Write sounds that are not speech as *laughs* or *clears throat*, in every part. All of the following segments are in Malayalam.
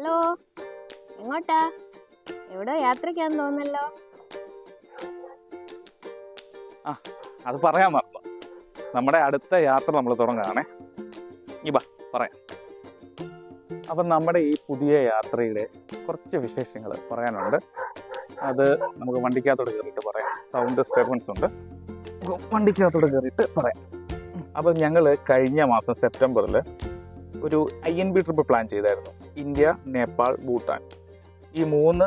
ഹലോ എങ്ങോട്ടാ? എവിടെ യാത്രയ്ക്കാന്ന് തോന്നല്ലോ അത് പറയാൻ മറന്നു നമ്മുടെ അടുത്ത യാത്ര നമ്മൾ തുടങ്ങുകയാണേ. ഈ പറയാം. അപ്പം നമ്മുടെ ഈ പുതിയ യാത്രയുടെ കുറച്ച് വിശേഷങ്ങൾ പറയാനുണ്ട്. അത് നമുക്ക് വണ്ടിക്കകത്തോട് കയറിയിട്ട് പറയാം. സൗണ്ട് ഡിസ്റ്റർബൻസ് ഉണ്ട്. വണ്ടിക്കകത്തോട് കയറിയിട്ട് പറയാം. അപ്പം ഞങ്ങൾ കഴിഞ്ഞ മാസം സെപ്റ്റംബറിൽ ഒരു I N B trip plan ചെയ്തായിരുന്നു. ഇന്ത്യ നേപ്പാൾ ഭൂട്ടാൻ. ഈ മൂന്ന്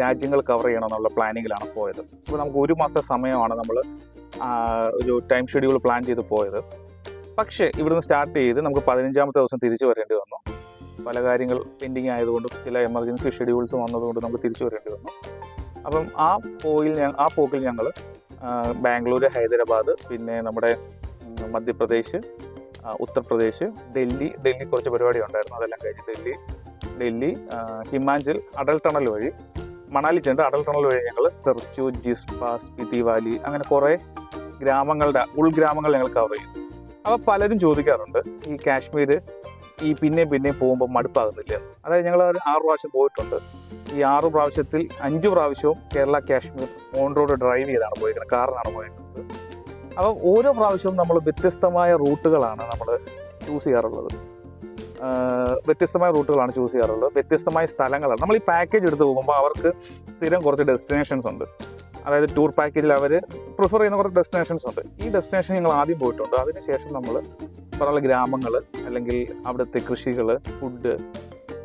രാജ്യങ്ങൾ കവർ ചെയ്യണമെന്നുള്ള പ്ലാനിങ്ങിലാണ് പോയത്. അപ്പോൾ നമുക്ക് ഒരു മാസത്തെ സമയമാണ് നമ്മൾ ഒരു ടൈം ഷെഡ്യൂൾ പ്ലാൻ ചെയ്ത് പോയത്. പക്ഷേ ഇവിടുന്ന് സ്റ്റാർട്ട് ചെയ്ത് നമുക്ക് പതിനഞ്ചാമത്തെ ദിവസം തിരിച്ചു വരേണ്ടി വന്നു. പല കാര്യങ്ങൾ പെൻഡിങ് ആയതുകൊണ്ടും ചില എമർജൻസി ഷെഡ്യൂൾസ് വന്നതുകൊണ്ട് നമുക്ക് തിരിച്ചു വരേണ്ടി വന്നു. അപ്പം ആ പോയിൽ ആ പോക്കിൽ ഞങ്ങൾ ബാംഗ്ലൂർ ഹൈദരാബാദ് പിന്നെ നമ്മുടെ മധ്യപ്രദേശ് ഉത്തർപ്രദേശ് ഡൽഹി ഡൽഹി കുറച്ച് പരിപാടി ഉണ്ടായിരുന്നു. അതെല്ലാം കഴിഞ്ഞ് ഡൽഹി ഡൽഹി ഹിമാചൽ അടൽ ടണൽ വഴി. മണാലി ചെണ്ട് അടൽ ടണൽ വഴി ഞങ്ങൾ സെർച്ചു ജിസ്പ സ്പിതി വാലി അങ്ങനെ കുറേ ഗ്രാമങ്ങളുടെ ഉൾഗ്രാമങ്ങൾ ഞങ്ങൾ കവർ ചെയ്തു. അപ്പോൾ പലരും ചോദിക്കാറുണ്ട് ഈ കാശ്മീർ ഈ പിന്നെയും പിന്നെയും പോകുമ്പോൾ മടുപ്പാകുന്നില്ല. അതായത് ഞങ്ങൾ ഒരു ആറ് പ്രാവശ്യം പോയിട്ടുണ്ട്. ഈ ആറ് പ്രാവശ്യത്തിൽ അഞ്ച് പ്രാവശ്യവും Kerala Kashmir on road drive ചെയ്താണ് പോയിരിക്കുന്നത് കാറിനാണ് പോയിരിക്കുന്നത് അപ്പോൾ ഓരോ പ്രാവശ്യവും നമ്മൾ വ്യത്യസ്തമായ റൂട്ടുകളാണ് നമ്മൾ ചൂസ് ചെയ്യാറുള്ളത്. വ്യത്യസ്തമായ റൂട്ടുകളാണ് ചൂസ് ചെയ്യാറുള്ളത്. വ്യത്യസ്തമായ സ്ഥലങ്ങളാണ്. നമ്മൾ ഈ പാക്കേജ് എടുത്ത് പോകുമ്പോൾ അവർക്ക് സ്ഥിരം കുറച്ച് ഡെസ്റ്റിനേഷൻസ് ഉണ്ട്. അതായത് ടൂർ പാക്കേജിൽ അവർ പ്രിഫർ ചെയ്യുന്ന കുറച്ച് ഡെസ്റ്റിനേഷൻസ് ഉണ്ട്. ഈ ഡെസ്റ്റിനേഷൻ ഞങ്ങൾ ആദ്യം പോയിട്ടുണ്ട്. അതിനുശേഷം നമ്മൾ പറഞ്ഞ ഗ്രാമങ്ങൾ അല്ലെങ്കിൽ അവിടുത്തെ കൃഷികൾ ഫുഡ്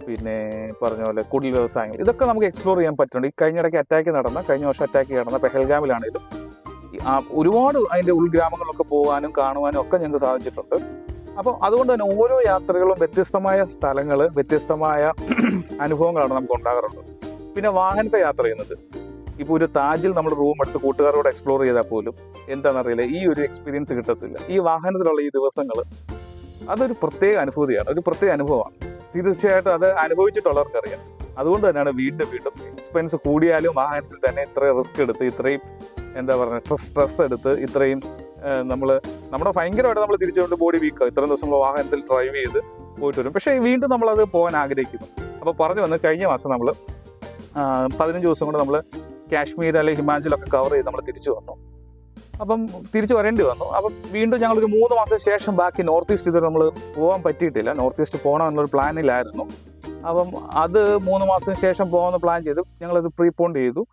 പിന്നെ പറഞ്ഞ പോലെ കുടിൽ വ്യവസായങ്ങൾ ഇതൊക്കെ നമുക്ക് എക്സ്പ്ലോർ ചെയ്യാൻ പറ്റുന്നുണ്ട്. ഈ കഴിഞ്ഞിടയ്ക്ക് അറ്റാക്ക് നടന്ന കഴിഞ്ഞ വർഷം അറ്റാക്ക് നടന്ന പെഹൽഗാമിലാണെങ്കിലും ഒരുപാട് അതിന്റെ ഉൾഗ്രാമങ്ങളൊക്കെ പോകാനും കാണുവാനും ഒക്കെ ഞങ്ങൾക്ക് സാധിച്ചിട്ടുണ്ട്. അപ്പോൾ അതുകൊണ്ട് തന്നെ ഓരോ യാത്രകളും വ്യത്യസ്തമായ സ്ഥലങ്ങൾ വ്യത്യസ്തമായ *clears throat* അനുഭവങ്ങളാണ് നമുക്ക് ഉണ്ടാകാറുള്ളത്. പിന്നെ വാഹനത്തെ യാത്ര ചെയ്യുന്നത്. ഇപ്പോൾ ഒരു താജിൽ നമ്മൾ റൂം എടുത്ത് കൂട്ടുകാരോട് എക്സ്പ്ലോർ ചെയ്താൽ പോലും എന്താണെന്നറിയില്ല ഈ ഒരു എക്സ്പീരിയൻസ് കിട്ടത്തില്ല. ഈ വാഹനത്തിലുള്ള ഈ ദിവസങ്ങൾ അതൊരു പ്രത്യേക അനുഭൂതിയാണ് ഒരു പ്രത്യേക അനുഭവമാണ്. തീർച്ചയായിട്ടും അത് അനുഭവിച്ചിട്ടുള്ളവർക്കറിയാം. അതുകൊണ്ട് തന്നെയാണ് വീണ്ടും വീണ്ടും എക്സ്പെൻസ് കൂടിയാലും വാഹനത്തിൽ തന്നെ ഇത്രയും റിസ്ക് എടുത്ത് ഇത്രയും എന്താ പറയുക സ്ട്രെസ് എടുത്ത് ഇത്രയും നമ്മൾ നമ്മുടെ ഭയങ്കരമായിട്ട് നമ്മൾ തിരിച്ചുകൊണ്ട് ബോഡി വീക്കാണ് ഇത്രയും ദിവസം വാഹനത്തിൽ ഡ്രൈവ് ചെയ്ത് പോയിട്ട് വരും. പക്ഷേ വീണ്ടും നമ്മളത് പോകാൻ ആഗ്രഹിക്കുന്നു. അപ്പോൾ പറഞ്ഞു വന്ന് കഴിഞ്ഞ മാസം നമ്മൾ പതിനഞ്ച് ദിവസം കൊണ്ട് നമ്മൾ കാശ്മീർ അല്ലെങ്കിൽ ഹിമാചലൊക്കെ കവർ ചെയ്ത് നമ്മൾ തിരിച്ചു വന്നു. അപ്പം തിരിച്ചു വരേണ്ടി വന്നു. അപ്പം വീണ്ടും ഞങ്ങളൊരു മൂന്ന് മാസത്തിന് ശേഷം ബാക്കി നോർത്ത് ഈസ്റ്റ് ഇതുവരെ നമ്മൾ പോകാൻ പറ്റിയിട്ടില്ല. നോർത്ത് ഈസ്റ്റ് പോകണം എന്നൊരു പ്ലാനിലായിരുന്നു അപ്പം അത് മൂന്ന് മാസത്തിന് ശേഷം പോകാമെന്ന് പ്ലാൻ ചെയ്ത്. ഞങ്ങളത് പ്രീപോണ്ട് ചെയ്തു.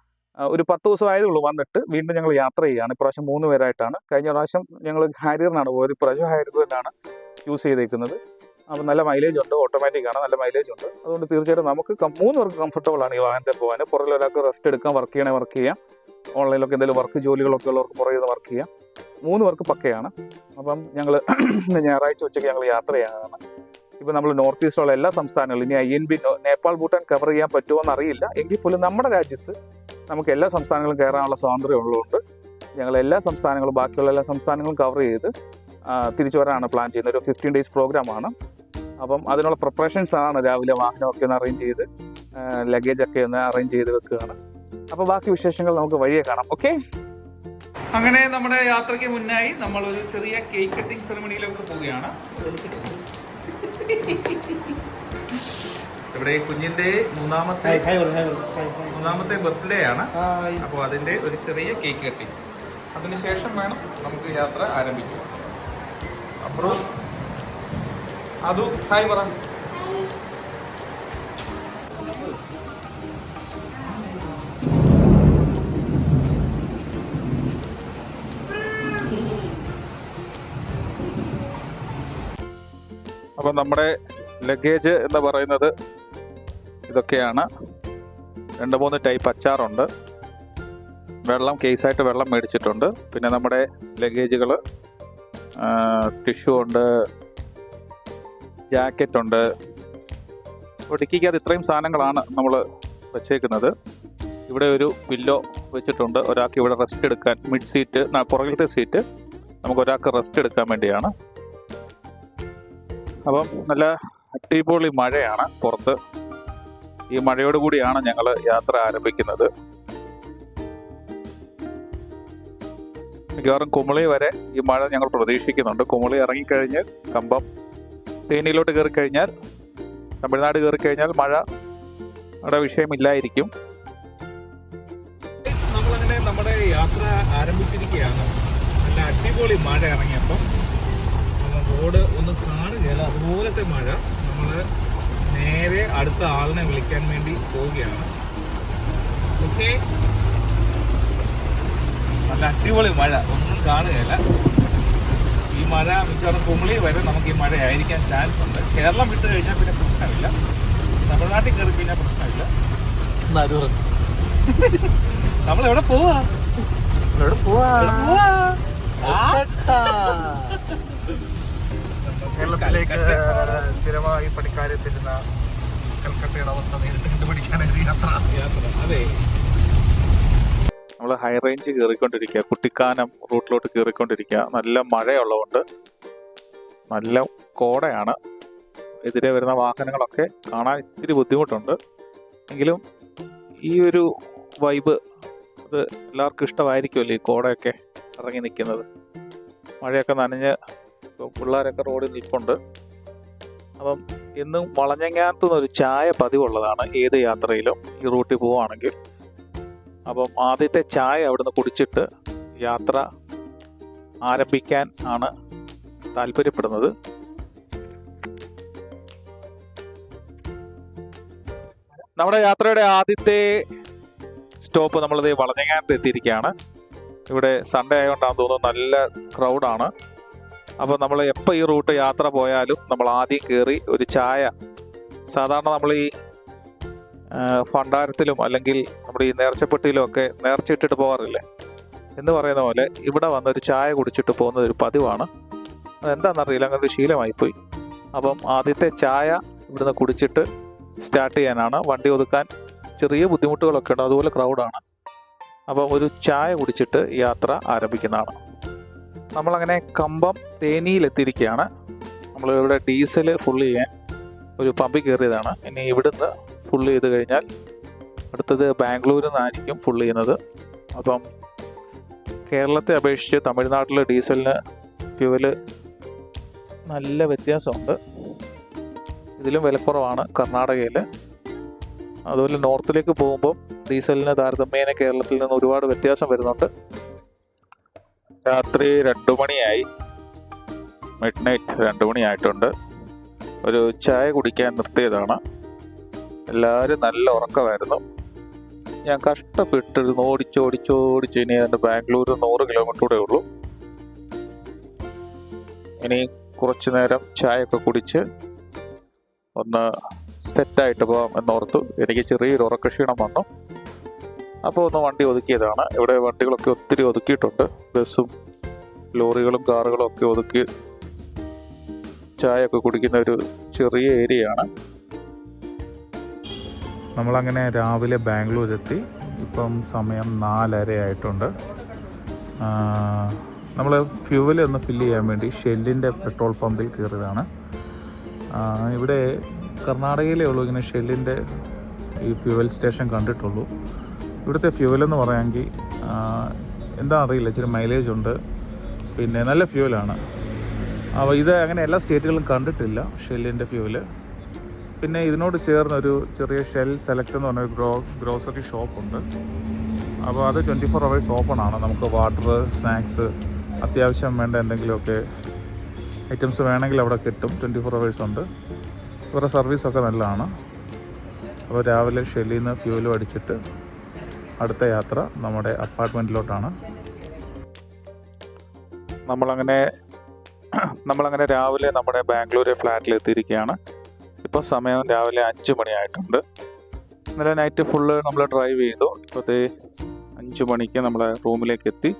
ഒരു പത്ത് ദിവസം ആയതേ ഉള്ളൂ വന്നിട്ട് വീണ്ടും ഞങ്ങൾ യാത്ര ചെയ്യുകയാണ്. ഇപ്രാവശ്യം മൂന്ന് പേരായിട്ടാണ്. കഴിഞ്ഞ പ്രാവശ്യം ഞങ്ങൾ ഹാരിയറിനാണ് പോയത്. ഇപ്രാവശ്യം തന്നെയാണ് യൂസ് ചെയ്തേക്കുന്നത്. അപ്പം നല്ല മൈലേജ് ഉണ്ട്. ഓട്ടോമാറ്റിക് ആണ്. നല്ല മൈലേജ് ഉണ്ട്. അതുകൊണ്ട് തീർച്ചയായിട്ടും നമുക്ക് മൂന്ന് പേർക്ക് കംഫർട്ടബിൾ ആണ് ഈ വാഹനത്തിൽ പോകാൻ. പുറകിൽ ഒരാൾക്ക് റെസ്റ്റ് എടുക്കാം വർക്ക് ചെയ്യണേ വർക്ക് ചെയ്യാം. ഓൺലൈനിലൊക്കെ എന്തെങ്കിലും വർക്ക് ജോലികളൊക്കെ ഉള്ളവർക്ക് പുറകിൽ വർക്ക് ചെയ്യാം. മൂന്ന് പേർക്ക് പക്കയാണ്. അപ്പം ഞങ്ങൾ ഞായറാഴ്ച ഉച്ചയ്ക്ക് ഞങ്ങൾ യാത്ര ചെയ്യാനാണ് ഇപ്പം നമ്മൾ നോർത്ത് ഈസ്റ്റുള്ള എല്ലാ സംസ്ഥാനങ്ങളും ഇനി I N B Nepal Bhutan cover ചെയ്യാൻ പറ്റുമോ എന്നറിയില്ല എങ്കിൽ പോലും നമ്മുടെ രാജ്യത്ത് നമുക്ക് എല്ലാ സംസ്ഥാനങ്ങളും കയറാനുള്ള സ്വാതന്ത്ര്യം ഉള്ളതുകൊണ്ട് ഞങ്ങൾ എല്ലാ സംസ്ഥാനങ്ങളും ബാക്കിയുള്ള എല്ലാ സംസ്ഥാനങ്ങളും കവർ ചെയ്ത് തിരിച്ചു വരാനാണ് പ്ലാൻ ചെയ്യുന്നത്. ഒരു ഫിഫ്റ്റീൻ ഡേയ്സ് പ്രോഗ്രാമാണ് അപ്പം അതിനുള്ള പ്രിപ്പറേഷൻസ് ആണ് രാവിലെ വാഹനമൊക്കെ ഒന്ന് അറേഞ്ച് ചെയ്ത് ലഗേജ് ഒക്കെ ഒന്ന് അറേഞ്ച് ചെയ്ത് വെക്കുകയാണ്. അപ്പോൾ ബാക്കി വിശേഷങ്ങൾ നമുക്ക് വഴിയെ കാണാം. ഓക്കെ അങ്ങനെ നമ്മുടെ യാത്രയ്ക്ക് മുന്നായി നമ്മൾ ഒരു ചെറിയ കേക്ക് കട്ടിംഗ് സെറമണിയിലേക്ക് പോവുകയാണ്. ഇവിടെ കുഞ്ഞിന്റെ മൂന്നാമത്തെ മൂന്നാമത്തെ ബർത്ത്ഡേ ആണ്. അപ്പൊ അപ്പോൾ അതിന്റെ ഒരു ചെറിയ കേക്ക് കട്ടി അതിനുശേഷം വേണം നമുക്ക് യാത്ര ആരംഭിക്കാം. അപ്പുറം അതു. ഹായ് പറ അപ്പം നമ്മുടെ ലഗേജ് എന്ന് പറയുന്നത് ഇതൊക്കെയാണ്. രണ്ട് മൂന്ന് ടൈപ്പ് അച്ചാറുണ്ട്. വെള്ളം കേസായിട്ട് വെള്ളം മേടിച്ചിട്ടുണ്ട്. പിന്നെ നമ്മുടെ ലഗേജുകൾ ടിഷ്യൂ ഉണ്ട് ജാക്കറ്റ് ഉണ്ട്. ഡിക്കിക്കകത്ത് ഇത്രയും സാധനങ്ങളാണ് നമ്മൾ വെച്ചേക്കുന്നത്. ഇവിടെ ഒരു പില്ലോ വെച്ചിട്ടുണ്ട്. ഒരാൾക്ക് ഇവിടെ റെസ്റ്റ് എടുക്കാൻ മിഡ് സീറ്റ് പുറകിലത്തെ സീറ്റ് നമുക്ക് ഒരാൾക്ക് റെസ്റ്റ് എടുക്കാൻ വേണ്ടിയാണ്. അപ്പം നല്ല അടിപൊളി മഴയാണ് പുറത്ത്. ഈ മഴയോടുകൂടിയാണ് ഞങ്ങൾ യാത്ര ആരംഭിക്കുന്നത്. മിക്കവാറും കുമളി വരെ ഈ മഴ ഞങ്ങൾ പ്രതീക്ഷിക്കുന്നുണ്ട്. കുമളി ഇറങ്ങിക്കഴിഞ്ഞ് കമ്പം തേനിയിലോട്ട് കയറി കഴിഞ്ഞാൽ തമിഴ്നാട് കയറി കഴിഞ്ഞാൽ മഴ അവിടെ വിഷയമില്ലായിരിക്കും. നമ്മളങ്ങനെ നമ്മുടെ യാത്ര ആരംഭിച്ചിരിക്കുകയാണ്. നല്ല അടിപൊളി മഴ ഇറങ്ങിയപ്പം. റോഡ് ഒന്ന് കാണുകയില്ല. അതുപോലത്തെ മഴ നമ്മൾ നേരെ അടുത്ത ആളിനെ വിളിക്കാൻ വേണ്ടി പോവുകയാണ്. ഓക്കെ? നല്ല അടിപൊളി മഴ. ഒന്നും കാണുകയില്ല. ഈ മഴ മിക്കവാറും കുമളി വരെ നമുക്ക് ഈ മഴ ആയിരിക്കാൻ ചാൻസ് ഉണ്ട്. കേരളം വിട്ട് കഴിഞ്ഞാൽ പിന്നെ പ്രശ്നമില്ല. തമിഴ്നാട്ടിൽ കയറി കഴിഞ്ഞാൽ പ്രശ്നമില്ല. നമ്മൾ എവിടെ പോവാ? എവിടെ പോവാ. *laughs* കേരളത്തിലേക്ക് സ്ഥിരമായി പണിക്കാരെത്തിരുന്ന കൽക്കട്ടയുടെ അവസ്ഥ നേരിട്ട് കണ്ടുപിടിക്കാനായി യാത്ര. യാത്ര അതെ. നമ്മൾ ഹൈ റേഞ്ച് കയറിക്കൊണ്ടിരിക്കുക കുട്ടിക്കാനം റൂട്ടിലോട്ട് കയറിക്കൊണ്ടിരിക്കുക. നല്ല മഴയുള്ളതുകൊണ്ട് നല്ല കോടയാണ്. എതിരെ വരുന്ന വാഹനങ്ങളൊക്കെ കാണാൻ ഇത്തിരി ബുദ്ധിമുട്ടുണ്ട്. എങ്കിലും ഈ ഒരു വൈബ് അത് എല്ലാവർക്കും ഇഷ്ടമായിരിക്കുമല്ലോ ഈ കോടയൊക്കെ ഇറങ്ങി നിൽക്കുന്നത്. മഴയൊക്കെ നനഞ്ഞ് പിള്ളേരൊക്കെ റോഡിൽ നിൽപ്പുണ്ട്. അപ്പം എന്നും വളഞ്ഞങ്ങാനത്തു ഒരു ചായ പതിവുള്ളതാണ് ഏത് യാത്രയിലും ഈ റൂട്ടിൽ പോവുകയാണെങ്കിൽ. അപ്പം ആദ്യത്തെ ചായ അവിടുന്ന് കുടിച്ചിട്ട് യാത്ര ആരംഭിക്കാൻ ആണ് താല്പര്യപ്പെടുന്നത്. നമ്മുടെ യാത്രയുടെ ആദ്യത്തെ സ്റ്റോപ്പ് നമ്മളിത് വളഞ്ഞങ്ങാനത്ത് എത്തിയിരിക്കുകയാണ്. ഇവിടെ സൺഡേ ആയതുകൊണ്ടാണെന്ന് തോന്നുന്നു നല്ല ക്രൗഡാണ്. അപ്പോൾ നമ്മൾ എപ്പോൾ ഈ റൂട്ട് യാത്ര പോയാലും നമ്മൾ ആദ്യം കയറി ഒരു ചായ. സാധാരണ നമ്മൾ ഈ ഭണ്ഡാരത്തിലും അല്ലെങ്കിൽ നമ്മുടെ ഈ നേർച്ചപ്പെട്ടിയിലും ഒക്കെ നേർച്ചയിട്ടിട്ട് പോകാറില്ലേ? എന്ന് പറയുന്ന പോലെ ഇവിടെ വന്ന് ഒരു ചായ കുടിച്ചിട്ട് പോകുന്നത് ഒരു പതിവാണ്. അതെന്താണെന്നറിയില്ല അങ്ങനെ ഒരു ശീലമായിപ്പോയി. അപ്പം ആദ്യത്തെ ചായ ഇവിടുന്ന് കുടിച്ചിട്ട് സ്റ്റാർട്ട് ചെയ്യാനാണ്. വണ്ടി ഒതുക്കാൻ ചെറിയ ബുദ്ധിമുട്ടുകളൊക്കെ ഉണ്ട്. അതുപോലെ ക്രൗഡാണ് അപ്പോൾ ഒരു ചായ കുടിച്ചിട്ട് യാത്ര ആരംഭിക്കുന്നതാണ്. നമ്മളങ്ങനെ കമ്പം തേനിയിലെത്തിയിരിക്കുകയാണ്. നമ്മൾ ഇവിടെ ഡീസൽ ഫുൾ ചെയ്യാൻ ഒരു പമ്പിൽ കയറിയതാണ്. ഇനി ഇവിടുന്ന് ഫുൾ ചെയ്ത് കഴിഞ്ഞാൽ അടുത്തത് ബാംഗ്ലൂരിൽ നിന്നായിരിക്കും ഫുൾ ചെയ്യുന്നത്. അപ്പം കേരളത്തെ അപേക്ഷിച്ച് തമിഴ്നാട്ടിൽ ഡീസലിന് ഫ്യൂവൽ നല്ല വ്യത്യാസമുണ്ട്. ഇതിലും വിലക്കുറവാണ് കർണാടകയിൽ അതുപോലെ നോർത്തിലേക്ക് പോകുമ്പോൾ ഡീസലിന് താരതമ്യേന കേരളത്തിൽ നിന്ന് ഒരുപാട് വ്യത്യാസം വരുന്നുണ്ട്. രാത്രി രണ്ടു മണിയായി. മിഡ് നൈറ്റ് രണ്ടു മണിയായിട്ടുണ്ട്. ഒരു ചായ കുടിക്കാൻ നിർത്തിയതാണ്. എല്ലാവരും നല്ല ഉറക്കമായിരുന്നു. ഞാൻ കഷ്ടപ്പെട്ടിരുന്നു ഓടിച്ചോടിച്ചോടിച്ച് ഇനി എന്റെ ബാംഗ്ലൂർ നൂറ് കിലോമീറ്റർ കൂടെ ഉള്ളൂ. ഇനി കുറച്ചു നേരം ചായയൊക്കെ കുടിച്ച് ഒന്ന് സെറ്റായിട്ട് പോകാം എന്നോർത്തു. എനിക്ക് ചെറിയൊരു ഉറക്കക്ഷീണം വന്നു. അപ്പോൾ ഒന്ന് വണ്ടി ഒതുക്കിയതാണ്. ഇവിടെ വണ്ടികളൊക്കെ ഒത്തിരി ഒതുക്കിയിട്ടുണ്ട്. ബസ്സും ലോറികളും കാറുകളും ഒക്കെ ഒതുക്കി ചായയൊക്കെ കുടിക്കുന്ന ഒരു ചെറിയ ഏരിയയാണ്. നമ്മളങ്ങനെ രാവിലെ ബാംഗ്ലൂരെത്തി. ഇപ്പം സമയം നാലര ആയിട്ടുണ്ട്. നമ്മൾ ഫ്യൂവൽ ഒന്ന് ഫില്ല് ചെയ്യാൻ വേണ്ടി ഷെല്ലിന്റെ പെട്രോൾ പമ്പിൽ കയറിയതാണ്. ഇവിടെ കർണാടകയിലേ ഉള്ളൂ ഇങ്ങനെ ഷെല്ലിന്റെ ഈ ഫ്യൂവൽ സ്റ്റേഷൻ കണ്ടിട്ടുള്ളൂ. ഇവിടുത്തെ ഫ്യൂവലെന്ന് പറയാമെങ്കിൽ എന്താ അറിയില്ല ഇച്ചിരി മൈലേജ് ഉണ്ട്. പിന്നെ നല്ല ഫ്യൂവലാണ് അപ്പോൾ ഇത് അങ്ങനെ എല്ലാ സ്റ്റേറ്റുകളും കണ്ടിട്ടില്ല ഷെല്ലിന്റെ ഫ്യൂവൽ പിന്നെ ഇതിനോട് ചേർന്നൊരു ചെറിയ ഷെൽ സെലക്ട് എന്ന് പറഞ്ഞ ഒരു ഗ്രോ ഗ്രോസറി ഷോപ്പുണ്ട് അപ്പോൾ അത് ട്വന്റി ഫോർ അവേഴ്സ് ഓപ്പൺ ആണ്. നമുക്ക് വാട്ടർ സ്നാക്സ് അത്യാവശ്യം വേണ്ട എന്തെങ്കിലുമൊക്കെ ഐറ്റംസ് വേണമെങ്കിൽ അവിടെ കിട്ടും. ട്വന്റി ഫോർ അവേഴ്സ് ഉണ്ട്. ഇവരുടെ സർവീസൊക്കെ നല്ലതാണ്. അപ്പോൾ രാവിലെ ഷെല്ലിൽ നിന്ന് അടിച്ചിട്ട് അടുത്ത യാത്ര നമ്മുടെ അപ്പാർട്ട്മെന്റിലോട്ടാണ് നമ്മളങ്ങനെ നമ്മളങ്ങനെ രാവിലെ നമ്മുടെ ബാംഗ്ലൂർ ഫ്ലാറ്റിൽ എത്തിയിരിക്കുകയാണ്. ഇപ്പോൾ സമയം രാവിലെ അഞ്ച് മണിയായിട്ടുണ്ട്. ഇന്നലെ നൈറ്റ് ഫുള്ള് നമ്മൾ ഡ്രൈവ് ചെയ്തു. ഇപ്പോഴത്തെ അഞ്ച് മണിക്ക് നമ്മളെ റൂമിലേക്ക് എത്തി.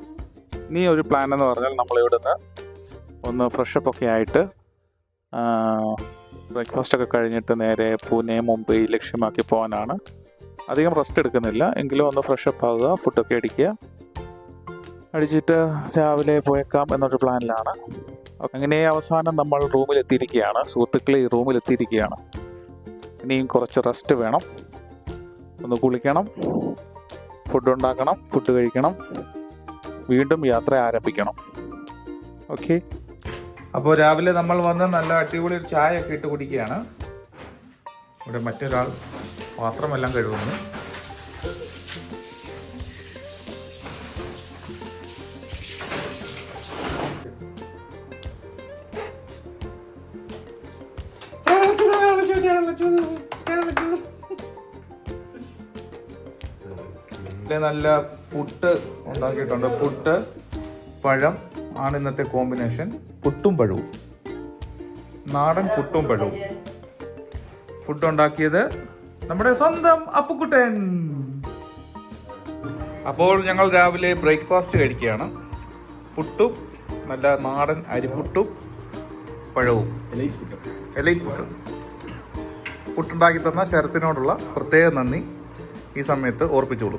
ഇനി ഒരു പ്ലാൻ എന്ന് പറഞ്ഞാൽ നമ്മൾ ഇവിടുന്ന് ഒന്ന് ഫ്രഷപ്പ് ഒക്കെ ആയിട്ട് ബ്രേക്ക്ഫാസ്റ്റ് ഒക്കെ കഴിഞ്ഞിട്ട് നേരെ പൂനെ മുംബൈ ലക്ഷ്യമാക്കി പോകാനാണ്. അധികം റെസ്റ്റ് എടുക്കുന്നില്ല. എങ്കിലും ഒന്ന് ഫ്രഷ് ഫ്രഷപ്പ് ആകുക ഫുഡൊക്കെ അടിക്കുക. അടിച്ചിട്ട് രാവിലെ പോയേക്കാം എന്നൊരു പ്ലാനിലാണ് അങ്ങനെ അവസാനം നമ്മൾ റൂമിൽ എത്തിയിരിക്കുകയാണ് ഈ റൂമിൽ എത്തിയിരിക്കുകയാണ് ഇനിയും കുറച്ച് റെസ്റ്റ് വേണം. ഒന്ന് കുളിക്കണം ഫുഡ് ഉണ്ടാക്കണം ഫുഡ് കഴിക്കണം. വീണ്ടും യാത്ര ആരംഭിക്കണം. ഓക്കെ അപ്പോൾ രാവിലെ നമ്മൾ വന്ന് നല്ല അടിപൊളി ഒരു ചായ ഒക്കെ ഇട്ട് കുടിക്കുകയാണ്. ഇവിടെ മറ്റൊരാൾ പാത്രമെല്ലാം കഴുകുന്നു. നല്ല പുട്ട് ഉണ്ടാക്കിയിട്ടുണ്ട്. പുട്ട് പഴം ആണ് ഇന്നത്തെ കോമ്പിനേഷൻ പുട്ടും പഴവും. നാടൻ പുട്ടും പഴവും. ഫുഡ് ഉണ്ടാക്കിയത് നമ്മുടെ സ്വന്തം അപ്പുക്കുട്ടൻ. അപ്പോൾ ഞങ്ങൾ രാവിലെ ബ്രേക്ക്ഫാസ്റ്റ് കഴിക്കുകയാണ്. പുട്ടും നല്ല നാടൻ അരിപ്പുട്ടും പഴവും. എലൈറ്റ് പുട്ട് പുട്ടുണ്ടാക്കി തന്ന ശരത്തിനോടുള്ള പ്രത്യേക നന്ദി. ഈ സമയത്ത് ഓർപ്പിച്ചോളൂ.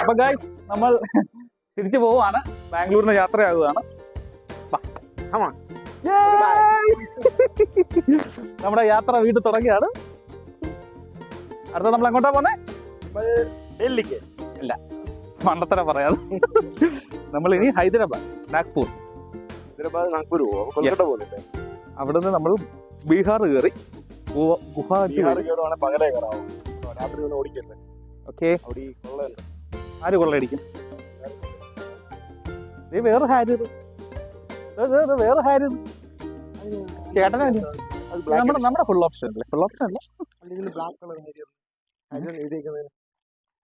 അപ്പൊ ഗായ്സ് നമ്മൾ തിരിച്ചു പോവാണ് ബാംഗ്ലൂരിന് യാത്രയാകുകയാണ്. നമ്മുടെ യാത്ര വീട്ടിൽ തുടങ്ങിയാണ് അടുത്ത നമ്മൾ എങ്ങോട്ടാ പോന്നെ? ഡൽഹിക്ക്. മണ്ടത്തര പറയാതെ നമ്മൾ ഇനി ഹൈദരാബാദ് നാഗ്പൂർ. ഹൈദരാബാദ് നാഗ്പൂർ കൊൽക്കത്ത പോകുന്നില്ലേ അവിടുന്ന് നമ്മൾ ബീഹാർ കയറി ഗുവ- ഗുവാഹട്ടി ബീഹാർ കയറുവാണെങ്കിൽ പകലേ കയറാവും രാത്രി ഒന്ന് ഓടിക്കല്ലേ? ഓക്കെ. അവിടെ ഈ കൊള്ളയുണ്ട് ആര് കൊള്ളയടിക്കും? വേറെ ഹാരി വേറെ ഹാരി. ചേട്ടനെ നമ്മുടെ നമ്മുടെ ഫുൾ ഓപ്ഷൻ അല്ലേ? ഫുൾ ഓപ്ഷൻ അല്ല?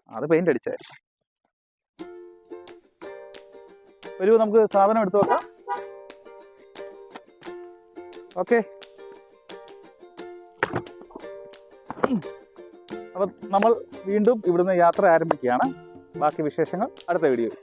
അത് പെയിന്റ് അടിച്ചേ ഒരു നമുക്ക് സാധനം എടുത്തു വെക്കാം ഓക്കെ അപ്പൊ നമ്മൾ വീണ്ടും ഇവിടുന്ന് യാത്ര ആരംഭിക്കുകയാണ്. ബാക്കി വിശേഷങ്ങൾ അടുത്ത വീഡിയോയിൽ.